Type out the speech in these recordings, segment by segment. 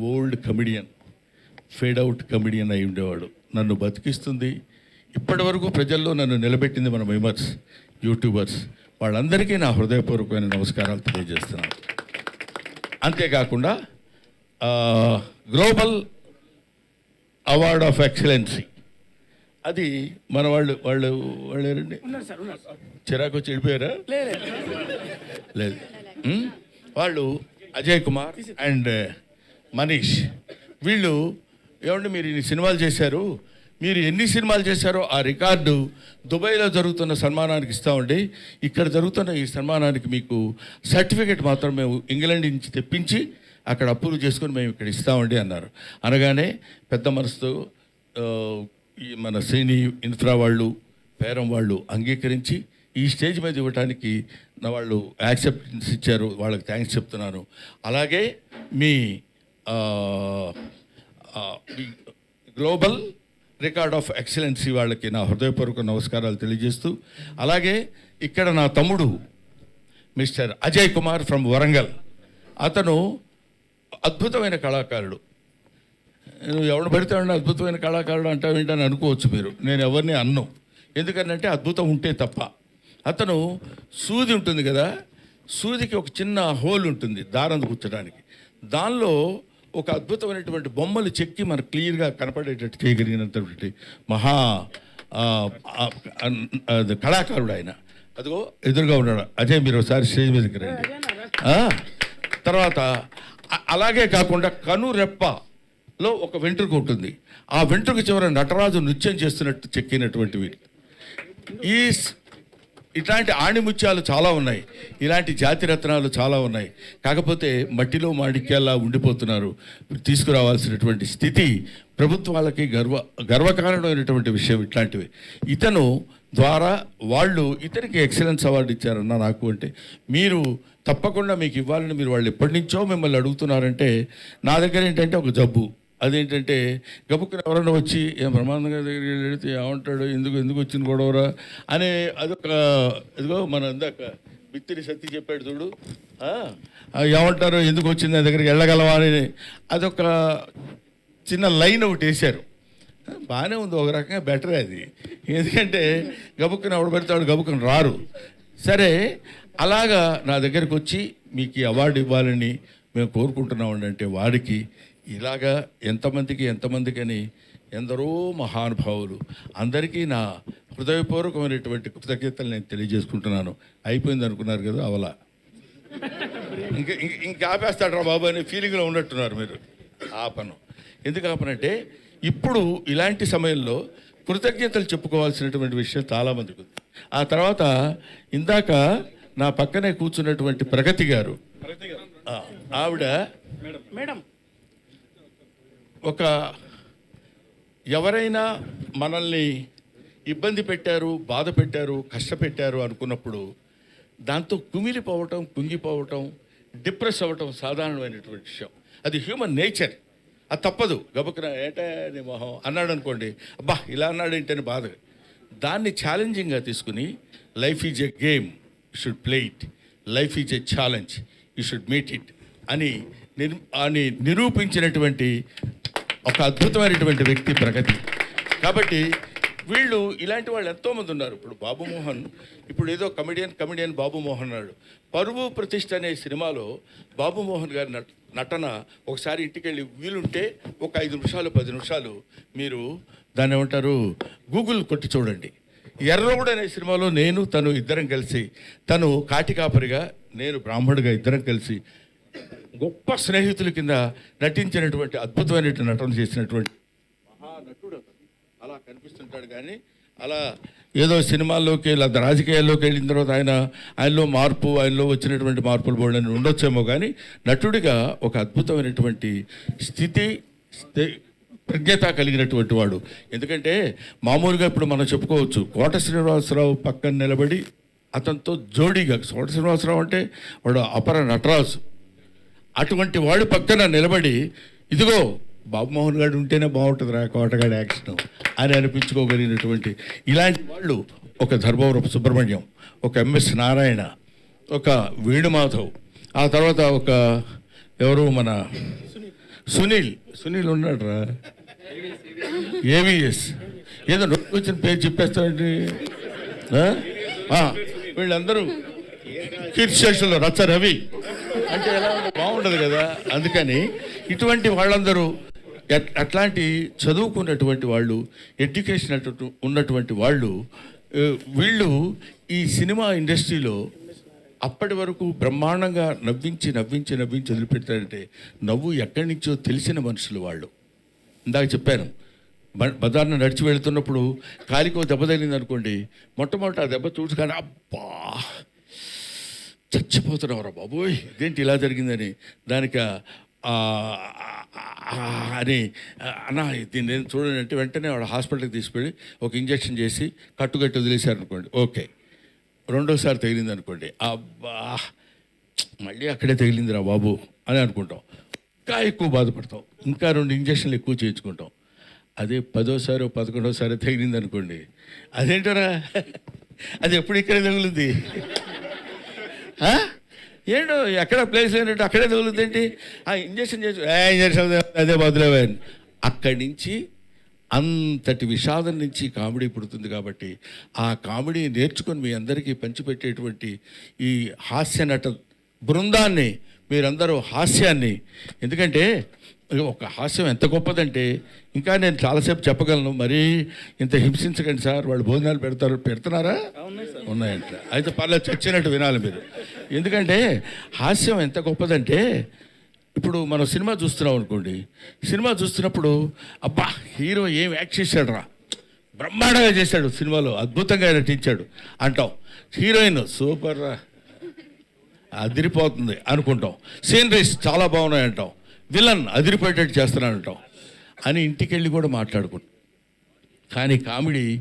Old comedian fade out comedian అయి ఉండేవాడు. నన్ను బతికిస్తుంది. ఇప్పటి వరకు ప్రజల్లో నన్ను నిలబెట్టింది మన మెంబర్స్ యూట్యూబర్స్. వాళ్ళందరికీ నా హృదయపూర్వకమైన నమస్కారాలు తెలియజేస్తున్నాను. అంతేకాకుండా గ్లోబల్ అవార్డ్ ఆఫ్ ఎక్సలెన్సీ. అది మన వాళ్ళు వాళ్ళు వాళ్ళు ఎవరండి? చిరాకు వచ్చి వెళ్ళిపోయారా? లేదు వాళ్ళు అజయ్ కుమార్ అండ్ మనీష్ వీళ్ళు ఏమంటే మీరు ఇన్ని సినిమాలు చేశారు? మీరు ఎన్ని సినిమాలు చేశారో ఆ రికార్డు దుబాయ్లో జరుగుతున్న సన్మానానికి ఇస్తామండి. ఇక్కడ జరుగుతున్న ఈ సన్మానానికి మీకు సర్టిఫికేట్ మాత్రం మేము ఇంగ్లాండ్ నుంచి తెప్పించి అక్కడ అప్రూవ్ చేసుకొని మేము ఇక్కడ ఇస్తామండి అన్నారు. అనగానే పెద్ద మనసుతో ఈ మన శ్రేణి ఇన్ఫ్రా వాళ్ళు పేరం వాళ్ళు అంగీకరించి ఈ స్టేజ్ మీద ఇవ్వడానికి నా వాళ్ళు యాక్సెప్టెన్స్ ఇచ్చారు వాళ్ళకి థ్యాంక్స్ చెప్తున్నాను. అలాగే మీ గ్లోబల్ రికార్డ్ ఆఫ్ ఎక్సలెన్సీ వాళ్ళకి నా హృదయపూర్వక నమస్కారాలు తెలియజేస్తూ అలాగే ఇక్కడ నా తమ్ముడు మిస్టర్ అజయ్ కుమార్ ఫ్రమ్ వరంగల్. అతను అద్భుతమైన కళాకారుడు. నువ్వు ఎవడు పెడతాడని అద్భుతమైన కళాకారుడు అంటావు ఏంటని అనుకోవచ్చు మీరు. నేను ఎవరిని అన్ను. ఎందుకనంటే అద్భుతం ఉంటే తప్ప. అతను సూది ఉంటుంది కదా సూదికి ఒక చిన్న హోల్ ఉంటుంది దారం కూర్చడానికి. దానిలో ఒక అద్భుతమైనటువంటి బొమ్మలు చెక్కి మనకు క్లియర్గా కనపడేటట్టు చేయగలిగినటువంటి మహా అది కళాకారుడు ఆయన. అదిగో ఎదురుగా ఉన్నాడు. అజయ్ మీరు ఒకసారి స్టేజ్ మీదకి రండి. తర్వాత అలాగే కాకుండా కను రెప్పలో ఒక వెంట్రుక ఉంటుంది. ఆ వెంట్రుక చివర నటరాజు నృత్యం చేస్తున్నట్టు చెక్కినటువంటివి ఈ ఇట్లాంటి ఆణిముత్యాలు చాలా ఉన్నాయి. ఇలాంటి జాతి రత్నాలు చాలా ఉన్నాయి. కాకపోతే మట్టిలో మాణిక్యాల్లా ఉండిపోతున్నారు. తీసుకురావాల్సినటువంటి స్థితి ప్రభుత్వాలకి గర్వ గర్వకారణమైనటువంటి విషయం ఇట్లాంటివి. ఇతను ద్వారా వాళ్ళు ఇతనికి ఎక్సలెన్స్ అవార్డు ఇచ్చారన్న నాకు అంటే మీరు తప్పకుండా మీకు ఇవ్వాలని మీరు వాళ్ళు ఎప్పటి నుంచో మిమ్మల్ని అడుగుతున్నారంటే నా దగ్గర ఏంటంటే ఒక జబ్బు. అదేంటంటే గబుక్కున ఎవరన్నా వచ్చి ఏం బ్రహ్మానంద దగ్గరికి వెళితే ఏమంటాడు? ఎందుకు ఎందుకు వచ్చింది గొడవరా? అనే అదొక ఇదిగో మన ఇందాక మిత్తిరి సత్తి చెప్పాడు చూడు. ఏమంటారు? ఎందుకు వచ్చింది? నా దగ్గరికి వెళ్ళగలవా? అని అదొక చిన్న లైన్ ఒకటి వేశారు. బాగానే ఉంది ఒక రకంగా బెటర్ అది. ఎందుకంటే గబుక్కున ఎవడు పెడతాడు గబుక్కున రారు. సరే అలాగా నా దగ్గరికి వచ్చి మీకు అవార్డు ఇవ్వాలని మేము కోరుకుంటున్నామండి అంటే వాడికి ఇలాగా ఎంతమందికి ఎంతమందికి అని ఎందరో మహానుభావులు అందరికీ నా హృదయపూర్వకమైనటువంటి కృతజ్ఞతలు నేను తెలియజేసుకుంటున్నాను. అయిపోయింది అనుకున్నారు కదా అవలా. ఇంకా ఇంక- ఇంకా ఆపేస్తాడు రా బాబు అనే ఫీలింగ్లో ఉన్నట్టున్నారు మీరు. ఆపను. ఎందుకు ఆపనంటే ఇప్పుడు ఇలాంటి సమయంలో కృతజ్ఞతలు చెప్పుకోవాల్సినటువంటి విషయం చాలామందికి ఉంది. ఆ తర్వాత ఇందాక నా పక్కనే కూర్చున్నటువంటి ప్రగతి గారు ఆవిడ మేడం. ఒక ఎవరైనా మనల్ని ఇబ్బంది పెట్టారు బాధ పెట్టారు కష్టపెట్టారు అనుకున్నప్పుడు దాంతో కుమిలిపోవటం కుంగిపోవటం డిప్రెస్ అవ్వటం సాధారణమైనటువంటి విషయం. అది హ్యూమన్ నేచర్. అది తప్పదు. గబుకున ఏటా నీ మొహం అన్నాడు అనుకోండి అబ్బా ఇలా అన్నాడు ఏంటని బాధ. దాన్ని ఛాలెంజింగ్గా తీసుకుని life is a game. You should play it. Life is a challenge. You should meet it. అని నిర్ అని నిరూపించినటువంటి ఒక అద్భుతమైనటువంటి వ్యక్తి ప్రగతి. కాబట్టి వీళ్ళు ఇలాంటి వాళ్ళు ఎంతోమంది ఉన్నారు. ఇప్పుడు బాబుమోహన్ ఇప్పుడు ఏదో కమెడియన్ కమెడియన్ బాబుమోహన్ అన్నాడు. పరువు ప్రతిష్ట అనే సినిమాలో బాబుమోహన్ గారి నట నటన ఒకసారి ఇంటికి వెళ్ళి వీలుంటే ఒక ఐదు నిమిషాలు పది నిమిషాలు మీరు దాన్ని ఏమంటారు గూగుల్ కొట్టి చూడండి. ఎర్రగూడ అనే సినిమాలో నేను తను ఇద్దరం కలిసి తను కాటికాపరిగా నేను బ్రాహ్మణుడిగా ఇద్దరం కలిసి గొప్ప స్నేహితుల కింద నటించినటువంటి అద్భుతమైనటువంటి నటన చేసినటువంటి మహానటుడు అలా కనిపిస్తుంటాడు కానీ అలా ఏదో సినిమాల్లోకి లేదా రాజకీయాల్లోకి వెళ్ళిన తర్వాత ఆయన ఆయనలో మార్పు ఆయనలో వచ్చినటువంటి మార్పులు బోర్డని ఉండొచ్చేమో కానీ నటుడిగా ఒక అద్భుతమైనటువంటి స్థితి ప్రజ్ఞత కలిగినటువంటి వాడు. ఎందుకంటే మామూలుగా ఇప్పుడు మనం చెప్పుకోవచ్చు కోట శ్రీనివాసరావు పక్కన నిలబడి అతనితో జోడీగా కోట శ్రీనివాసరావు అంటే వాడు అపర నటరాజు. అటువంటి వాడు పక్కన నిలబడి ఇదిగో బాబుమోహన్ గారు ఉంటేనే బాగుంటుంది రా కోటగాడి యాక్షన్ అని అనిపించుకోగలిగినటువంటి ఇలాంటి వాళ్ళు ఒక ధర్మవరపు సుబ్రహ్మణ్యం ఒక ఎంఎస్ నారాయణ ఒక వేణుమాధవ్ ఆ తర్వాత ఒక ఎవరు మన సునీల్ సునీల్ ఉన్నాడు రా ఏవిఎస్. ఏదో నొప్పి వచ్చిన పేరు చెప్పేస్తాడండి వీళ్ళందరూ కీర్తి రచ్చ రవి. అంటే ఎలా బాగుండదు కదా? అందుకని ఇటువంటి వాళ్ళందరూ ఎట్- అట్లాంటి చదువుకున్నటువంటి వాళ్ళు ఎడ్యుకేషన్ అటు- ఉన్నటువంటి వాళ్ళు వీళ్ళు ఈ సినిమా ఇండస్ట్రీలో అప్పటి వరకు బ్రహ్మాండంగా నవ్వించి నవ్వించి నవ్వించి వదిలిపెట్టారంటే నవ్వు ఎక్కడి నుంచో తెలిసిన మనుషులు వాళ్ళు. ఇందాక చెప్పాను బజార్ను నడిచి వెళుతున్నప్పుడు కాలికో దెబ్బ తగిలింది అనుకోండి మొట్టమొదట ఆ దెబ్బ చూసుకొని అబ్బా! చచ్చిపోతున్నావురా బాబోయ్. ఇదేంటి ఇలా జరిగిందని? దానికి అని అన్నా దీన్ని నేను చూడండి అంటే వెంటనే వాడు హాస్పిటల్కి తీసుకెళ్ళి ఒక ఇంజెక్షన్ చేసి కట్టుకట్టి వదిలేశారు అనుకోండి ఓకే. రెండోసారి తగిలింది అనుకోండి అబ్బా మళ్ళీ అక్కడే తగిలిందిరా బాబు అని అనుకుంటాం. ఇంకా ఎక్కువ బాధపడతాం. ఇంకా రెండు ఇంజక్షన్లు ఎక్కువ చేయించుకుంటాం. అదే పదోసారి పదకొండోసారి తగిలింది అనుకోండి అదేంటరా? అది ఎప్పుడు ఇక్కడే తగిలింది ఏంటో ఎక్కడ ప్లేస్ లేనట్టు అక్కడే తగులుద్ది ఏంటి? ఆ ఇంజక్షన్ చేసి "ఏ, ఇంజక్షన్ అదే బదులేవే అక్కడి నుంచి అంతటి విషాదం నుంచి కామెడీ పుడుతుంది కాబట్టి ఆ కామెడీ నేర్చుకొని మీ అందరికీ పంచిపెట్టేటువంటి ఈ హాస్య నట బృందాన్ని మీరందరూ హాస్యాన్ని. ఎందుకంటే ఒక హాస్యం ఎంత గొప్పదంటే ఇంకా నేను చాలాసేపు చెప్పగలను మరీ ఇంత హింసించకండి సార్ వాళ్ళు భోజనాలు పెడతారు పెడుతున్నారా? ఉన్నాయంట. అయితే పర్లేదు చచ్చినట్టు వినాలి మీరు. ఎందుకంటే హాస్యం ఎంత గొప్పదంటే ఇప్పుడు మనం సినిమా చూస్తున్నాం అనుకోండి సినిమా చూస్తున్నప్పుడు అబ్బా హీరో ఏం యాక్ట్ చేశాడు రా బ్రహ్మాండంగా చేశాడు సినిమాలో అద్భుతంగా నటించాడు. అంటాం హీరోయిన్ సూపర్ రా అదిరిపోతుంది అనుకుంటాం. సీనరీస్ చాలా బాగున్నాయి అంటాం విలన్ అదిరిపోయేటట్టు చేస్తున్నాను అని ఇంటికి వెళ్ళి కూడా మాట్లాడుకుంటాం కానీ కామెడీ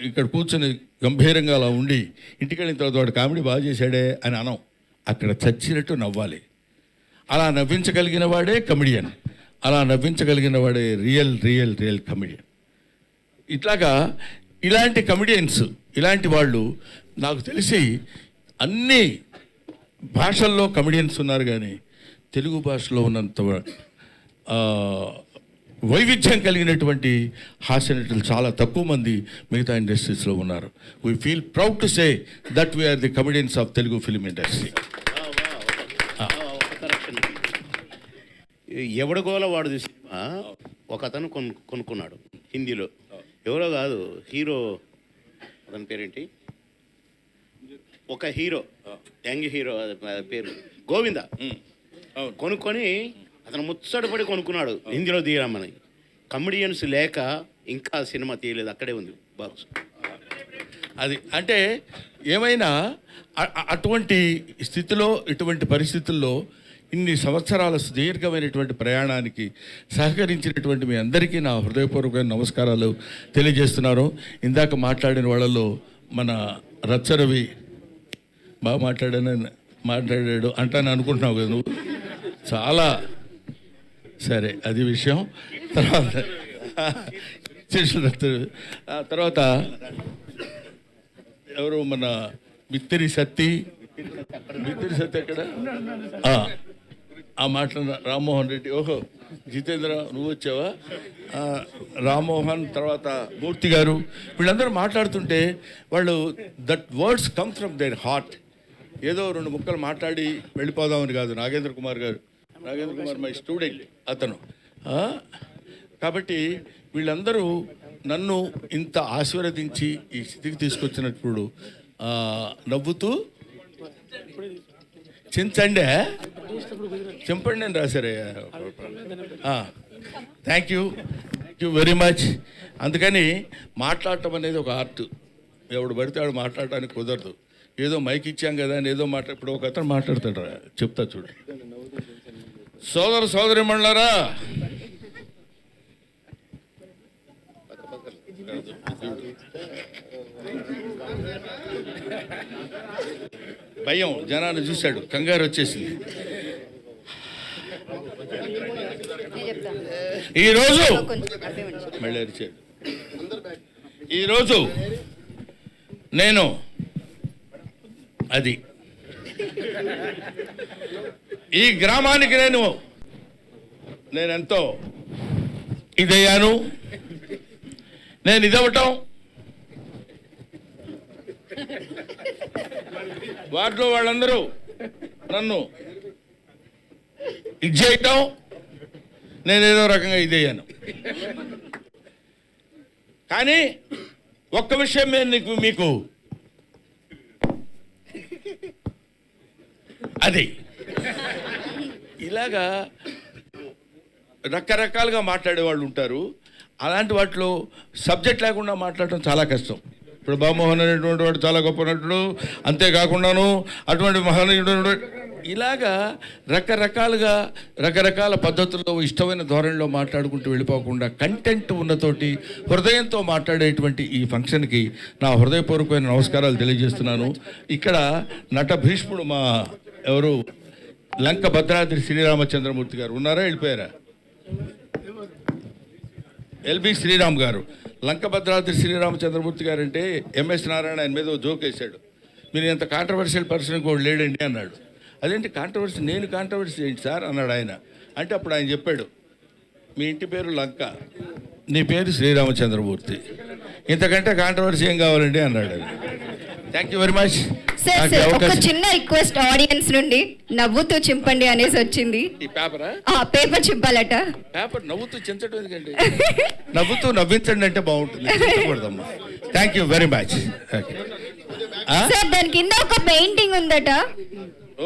ఇక్కడ కూర్చొని గంభీరంగా అలా ఉండి ఇంటికి వెళ్ళిన తర్వాత వాడు కామెడీ బాగా చేశాడే అని అనం. అక్కడ చచ్చినట్టు నవ్వాలి. అలా నవ్వించగలిగిన వాడే కమెడియన్ అలా నవ్వించగలిగిన వాడే రియల్ రియల్ రియల్ కమెడియన్ ఇట్లాగా ఇలాంటి కమెడియన్స్ ఇలాంటి వాళ్ళు నాకు తెలిసి అన్ని భాషల్లో కమెడియన్స్ ఉన్నారు కానీ తెలుగు భాషలో ఉన్నంత వైవిధ్యం కలిగినటువంటి హాస్య నటులు చాలా తక్కువ మంది మిగతా ఇండస్ట్రీస్లో ఉన్నారు. We feel proud to say that we are the comedians of Telugu film industry ఎవడగోల వాడు సినిమా ఒక అతను కొను కొనుక్కున్నాడు హిందీలో. ఎవరో కాదు హీరో అతని పేరేంటి? ఒక హీరో యంగ్ హీరో పేరు గోవింద. కొనుక్కొని అతను ముచ్చటపడి కొనుక్కున్నాడు. హిందీలో తీయరమ్మని కమెడియన్స్ లేక ఇంకా సినిమా తీయలేదు అక్కడే ఉంది బాక్స్. అది అంటే ఏమైనా అటువంటి స్థితిలో ఇటువంటి పరిస్థితుల్లో ఇన్ని సంవత్సరాల సుదీర్ఘమైనటువంటి ప్రయాణానికి సహకరించినటువంటి మీ అందరికీ నా హృదయపూర్వకమైన నమస్కారాలు తెలియజేస్తున్నాను. ఇందాక మాట్లాడిన వాళ్ళలో మన రచ్చరవి బాగా మాట్లాడానని మాట్లాడాడు అంటాను అనుకుంటున్నావు కదా నువ్వు? చాలా. సరే అది విషయం. తర్వాత చేసిన తర్వాత ఎవరు మన మిత్తిరి సత్తి? మిత్తిరి సత్తి ఎక్కడ? ఆ, మాటలు రామ్మోహన్ రెడ్డి. ఓహో జితేంద్ర నువ్వు వచ్చావా? రామ్మోహన్ తర్వాత మూర్తి గారు. వీళ్ళందరూ మాట్లాడుతుంటే వాళ్ళు that words come from their heart ఏదో రెండు ముక్కలు మాట్లాడి వెళ్ళిపోదామని కాదు నాగేంద్ర కుమార్ గారు. నాగేంద్ర కుమార్ మై స్టూడెంట్ అతను. కాబట్టి వీళ్ళందరూ నన్ను ఇంత ఆశీర్వదించి ఈ స్థితికి తీసుకొచ్చినప్పుడు నవ్వుతూ చించండే చింపండి అని రాశారయ్యా thank you thank you very much అందుకని మాట్లాడటం అనేది ఒక ఆర్ట్. ఎవడు పడితే వాడు మాట్లాడటానికి కుదరదు. ఏదో మైక్ ఇచ్చాం కదా అని ఏదో మాట్లాడు ఇప్పుడు ఒక అతను మాట్లాడతాడు చెప్తా చూడండి సోదర సోదరి మండలరా భయం జనాన్ని చూశాడు కంగారు వచ్చేసింది. ఈరోజు మళ్ళీ అరిచాడు. ఈరోజు నేను అది. ఈ గ్రామానికి నేను నేను ఎంతో ఇదయ్యాను. నేను ఇదవటం వాటిలో వాళ్ళందరూ నన్ను ఇది చేయటం. నేను ఏదో రకంగా ఇదయ్యాను. కానీ ఒక్క విషయం నేను నీకు మీకు. అది ఇలాగా రకరకాలుగా మాట్లాడే వాళ్ళు ఉంటారు. అలాంటి వాటిలో సబ్జెక్ట్ లేకుండా మాట్లాడటం చాలా కష్టం. ఇప్పుడు బామోహన్ అనేటువంటి వాడు చాలా గొప్ప నటుడు. అంతేకాకుండాను అటువంటి మహనీయుడు ఇలాగా రకరకాలుగా రకరకాల పద్ధతుల్లో ఇష్టమైన ధోరణిలో మాట్లాడుకుంటూ వెళ్ళిపోకుండా కంటెంట్ ఉన్నతోటి హృదయంతో మాట్లాడేటువంటి ఈ ఫంక్షన్కి నా హృదయపూర్వకమైన నమస్కారాలు తెలియజేస్తున్నాను. ఇక్కడ నట భీష్ముడు మా ఎవరు? లంక భద్రాద్రి శ్రీరామచంద్రమూర్తి గారు ఉన్నారా? వెళ్ళిపోయారా? ఎల్బి శ్రీరామ్ గారు. లంక భద్రాద్రి శ్రీరామచంద్రమూర్తి గారు అంటే ఎంఎస్ నారాయణ ఆయన మీద జోక్ వేశాడు. మీరు ఎంత కాంట్రవర్షియల్ పర్సన్ కూడా లేడండి అన్నాడు. అదేంటి కాంట్రవర్సీ నేను కాంట్రవర్సీ ఏంటి సార్? అన్నాడు ఆయన. అంటే అప్పుడు ఆయన చెప్పాడు మీ ఇంటి పేరు లంక నీ పేరు శ్రీరామచంద్రమూర్తి. ఇంతకంటే కాంట్రవర్సీ ఏం కావాలండి? అన్నాడు thank you very much sir sir ఒక చిన్న రిక్వెస్ట్ ఆడియన్స్ నుండి నవ్వుతూ చింపండి అనేసి వచ్చింది. ఈ పేపరా ఆ? పేపర్ చింపాలట. పేపర్ నవ్వుతూ చించడం ఎందుకండి? నవ్వుతూ నవ్వించండి అంటే బాగుంటుంది. చించకూడదమ్మా thank you very much sir దాని కింద ఒక పెయింటింగ్ ఉందట.